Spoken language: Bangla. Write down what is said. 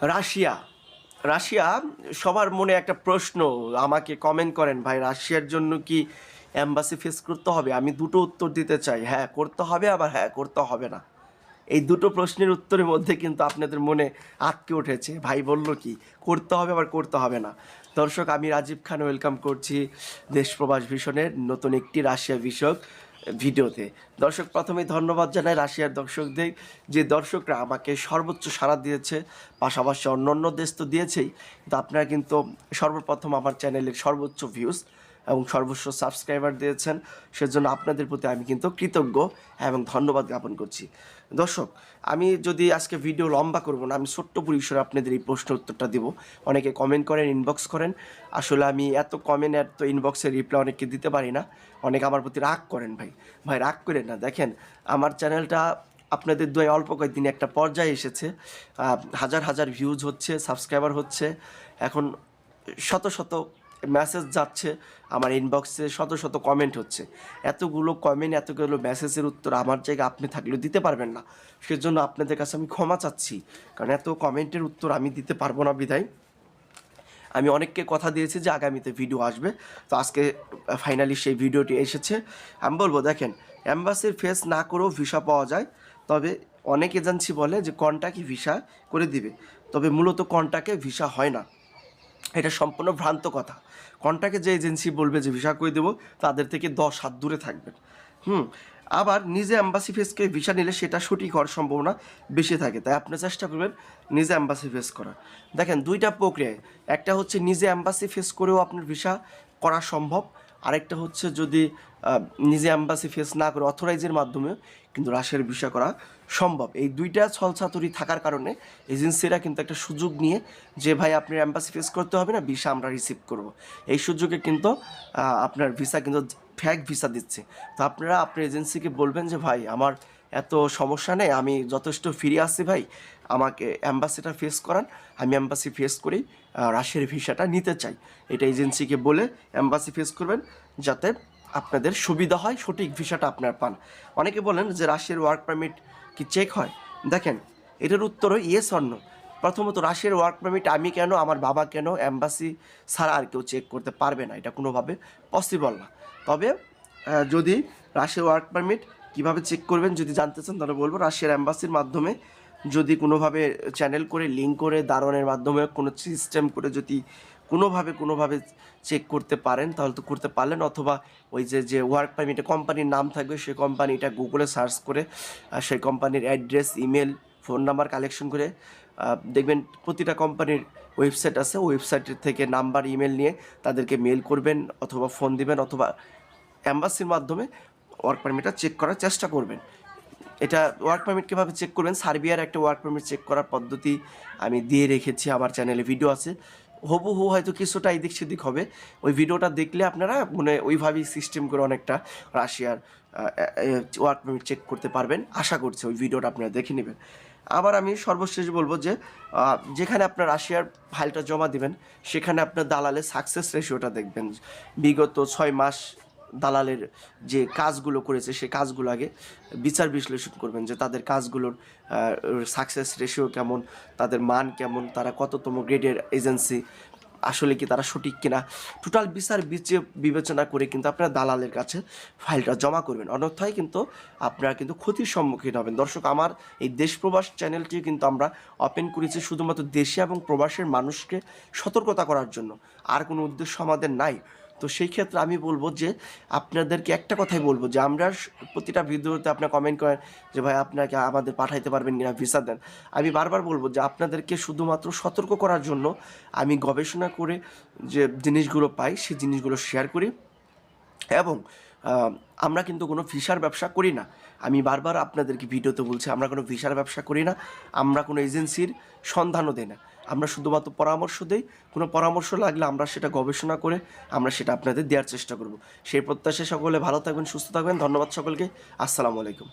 রাশিয়া। রাশিয়া, সবার মনে একটা প্রশ্ন, আমাকে কমেন্ট করেন, ভাই, রাশিয়ার জন্য কি অ্যাম্বাসি ফেস করতে হবে? আমি দুটো উত্তর দিতে চাই হ্যাঁ করতে হবে, আবার হ্যাঁ করতে হবে না। এই দুটো প্রশ্নের উত্তরের মধ্যে কিন্তু আপনাদের মনে আটকে উঠেছে, ভাই, বলল কি, করতে হবে, আবার করতে হবে না। দর্শক, আমি রাজীব খান ওয়েলকাম করছি দেশপ্রবাস ভীষণের নতুন একটি রাশিয়া বিষয়ক ভিডিওতে। দর্শক প্রথমে ধন্যবাদ জানাই রাশিয়ার দর্শকদের যে দর্শকরা আমাকে সর্বোচ্চ সাড়া দিয়েছে, পাশাপাশি অন্য অন্য দেশ তো দিয়েছেই, কিন্তু আপনারা কিন্তু সর্বপ্রথম আমার চ্যানেলের সর্বোচ্চ ভিউজ এবং সর্বোচ্চ সাবস্ক্রাইবার দিয়েছেন। সেজন্য আপনাদের প্রতি আমি কিন্তু কৃতজ্ঞ এবং ধন্যবাদ জ্ঞাপন করছি। দর্শক, আমি যদি আজকে ভিডিও লম্বা করব না, আমি ছোট্ট পরিসরে আপনাদের এই প্রশ্ন উত্তরটা দিব। অনেকে কমেন্ট করেন ইনবক্স করেন। আসলে আমি এত কমেন্ট এত ইনবক্সের রিপ্লাই অনেককে দিতে পারি না। অনেকে আমার প্রতি রাগ করেন ভাই। ভাই, রাগ করেন না। দেখেন, আমার চ্যানেলটা আপনাদের দোয় অল্প কয়েকদিন একটা পর্যায়ে এসেছে। হাজার হাজার ভিউজ হচ্ছে সাবস্ক্রাইবার হচ্ছে। এখন শত শত মেসেজ যাচ্ছে, আমার ইনবক্সে শত শত কমেন্ট হচ্ছে। এতগুলো কমেন্ট এতগুলো মেসেজের উত্তর আমার জায়গায় আপনি থাকলেও দিতে পারবেন না। সেজন্য আপনাদের কাছে আমি ক্ষমা চাচ্ছি। কারণ এত কমেন্টের উত্তর আমি দিতে পারব না বিধায়। আমি অনেককে কথা দিয়েছি যে আগামীতে ভিডিও আসবে। তো আজকে ফাইনালি সেই ভিডিওটি এসেছে। আমি বলব, দেখেন অ্যাম্বাসির ফেস না করেও ভিসা পাওয়া যায়। তবে অনেক এজেন্সি বলে যে কন্টাক্টই ভিসা করে দিবে। তবে মূলত কন্টাক্টে ভিসা হয় না। এটা সম্পূর্ণ ভ্রান্ত কথা। কন্ট্রাক্টে যে এজেন্সি বলবে যে ভিসা করে দেবো, তাদের থেকে দশ হাত দূরে থাকবেন। হুম, আবার নিজে অ্যাম্বাসি ফেসকে ভিসা নিলে সেটা সঠিক হওয়ার সম্ভাবনা বেশি থাকে। তাই আপনি চেষ্টা করবেন নিজে অ্যাম্বাসি ফেস করা দেখেন, দুইটা প্রক্রিয়ায়। একটা হচ্ছে নিজে অ্যাম্বাসি ফেস করেও আপনার ভিসা করা সম্ভব। আরেকটা হচ্ছে যদি নিজে অ্যাম্বাসি ফেস না করে অথরাইজের মাধ্যমে কিন্তু রাশিয়ার ভিসা করা সম্ভব। এই দুইটা ছলছাতুরি থাকার কারণে এজেন্সিরা কিন্তু একটা সুযোগ নিয়ে যে ভাই আপনার অ্যাম্বাসি ফেস করতে হবে না ভিসা আমরা রিসিভ করব। এই সুযোগে কিন্তু আপনার ভিসা কিন্তু ফ্যাক ভিসা দিচ্ছে। তো আপনারা আপনার এজেন্সিকে বলবেন যে ভাই আমার এত সমস্যা নেই আমি যথেষ্ট ফিরে আসছি ভাই। আমাকে অ্যাম্বাসিটা ফেস করান আমি অ্যাম্বাসি ফেস আহ, রাশিয়ার ভিসাটা নিতে চাই। এটা এজেন্সিকে বলে অ্যাম্বাসি ফেস করবেন যাতে আপনাদের সুবিধা হয়, সঠিক ভিসাটা আপনার পান। অনেকে বলেন যে রাশিয়ার ওয়ার্ক পারমিট কি চেক হয়? দেখেন, এটার উত্তরও ইয়েস অন্য প্রথমত, রাশিয়ার ওয়ার্ক পারমিট আমি কেন, আমার বাবা কেন অ্যাম্বাসি ছাড়া আর কেউ চেক করতে পারবে না, এটা কোনোভাবে পসিবল না। তবে যদি রাশিয়ার ওয়ার্ক পারমিট কীভাবে চেক করবেন, যদি জানতে চান, তাহলে বলব রাশিয়ার অ্যাম্বাসির মাধ্যমে যদি কোনোভাবে চ্যানেল করে লিঙ্ক করে দারণের মাধ্যমে কোনো সিস্টেম করে যদি কোনোভাবে কোনোভাবে চেক করতে পারেন, তাহলে তো করতে পারলেন। অথবা ওই যে যে ওয়ার্ক পারমিটে কোম্পানির নাম থাকবে সেই কোম্পানিটা গুগলে সার্চ করে সেই কোম্পানির address email phone number collection করে দেখবেন প্রতিটা কোম্পানির ওয়েবসাইট আছে। ওয়েবসাইটের থেকে নাম্বার ইমেল নিয়ে তাদেরকে মেল করবেন অথবা ফোন দিবেন অথবা অ্যাম্বাসির মাধ্যমে ওয়ার্ক পারমিটটা চেক করার চেষ্টা করবেন। এটা ওয়ার্ক পারমিট কীভাবে চেক করবেন? সার্বিয়ার একটা ওয়ার্ক পারমিট চেক করার পদ্ধতি আমি দিয়ে রেখেছি। আমার চ্যানেলে ভিডিও আছে। হবু হয়তো কিছুটা এদিক সেদিক হবে। ওই ভিডিওটা দেখলে আপনারা মানে ওইভাবেই সিস্টেম করে অনেকটা রাশিয়ার ওয়ার্ক পারমিট চেক করতে পারবেন। আশা করছি ওই ভিডিওটা আপনারা দেখে নেবেন। আবার আমি সর্বশেষ বলব যে যেখানে আপনার রাশিয়ার ফাইলটা জমা দিবেন, সেখানে আপনার দালালের সাকসেস রেশিওটা দেখবেন। বিগত ছয় মাস দালালের যে কাজগুলো করেছে, সে কাজগুলো আগে বিচার বিশ্লেষণ করবেন যে তাদের কাজগুলোর সাকসেস রেশিও কেমন, তাদের মান কেমন, তারা কততম গ্রেডের এজেন্সি আসলে কি তারা সঠিক কিনা। টোটাল বিচার বিচে বিবেচনা করে কিন্তু আপনারা দালালের কাছে ফাইলটা জমা করবেন। অন্যথায় কিন্তু আপনারা কিন্তু ক্ষতির সম্মুখীন হবেন। দর্শক, আমার এই দেশ প্রবাস চ্যানেলটি কিন্তু আমরা ওপেন করেছি শুধুমাত্র দেশে এবং প্রবাসের মানুষকে সতর্কতা করার জন্য। আর কোনো উদ্দেশ্য আমাদের নাই। তো সেই ক্ষেত্রে আমি বলব যে আপনাদেরকে একটা কথাই বলব যে আমরা প্রতিটা ভিডিওতে আপনার কমেন্ট করেন যে ভাই আপনাকে আমাদের পাঠাইতে পারবেন কিনা ভিসা দেন। আমি বারবার বলব যে আপনাদেরকে শুধুমাত্র সতর্ক করার জন্য আমি গবেষণা করে যে জিনিসগুলো পাই, সেই জিনিসগুলো শেয়ার করি এবং আমরা কিন্তু কোনো ভিসার ব্যবসা করি না। আমি বারবার আপনাদেরকে ভিডিওতে বলছি, আমরা কোনো ভিসার ব্যবসা করি না, আমরা কোনো এজেন্সির সন্ধানও দেই না। আমরা শুধুমাত্র পরামর্শ দিই। কোনো পরামর্শ লাগলে আমরা সেটা গবেষণা করে আমরা সেটা আপনাদের দেওয়ার চেষ্টা করব। সেই প্রত্যাশা সকলে ভালো থাকবেন, সুস্থ থাকবেন। ধন্যবাদ সকলকে। আসসালামু আলাইকুম।